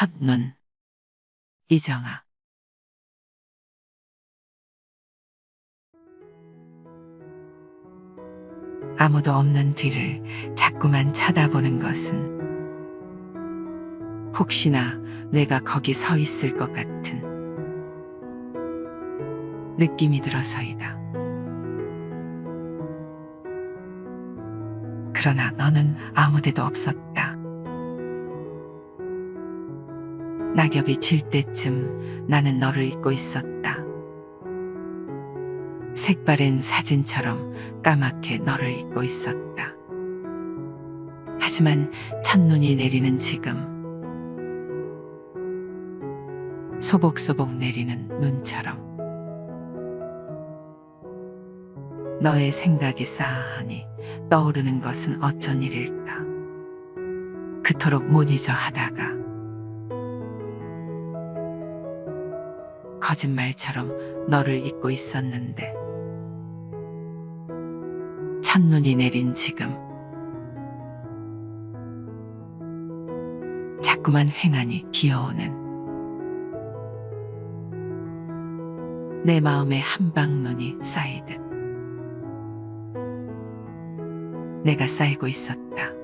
첫눈 이정아 아무도 없는 뒤를 자꾸만 쳐다보는 것은 혹시나 내가 거기 서 있을 것 같은 느낌이 들어서이다. 그러나 너는 아무 데도 없었다. 낙엽이 질 때쯤 나는 너를 잊고 있었다. 색바랜 사진처럼 까맣게 너를 잊고 있었다. 하지만 첫눈이 내리는 지금 소복소복 내리는 눈처럼 너의 생각이 쌓아하니 떠오르는 것은 어쩐 일일까. 그토록 못 잊어 하다가 거짓말처럼 너를 잊고 있었는데. 첫눈이 내린 지금. 자꾸만 횡하니 기어오는. 내 마음에 한방눈이 쌓이듯. 내가 쌓이고 있었다.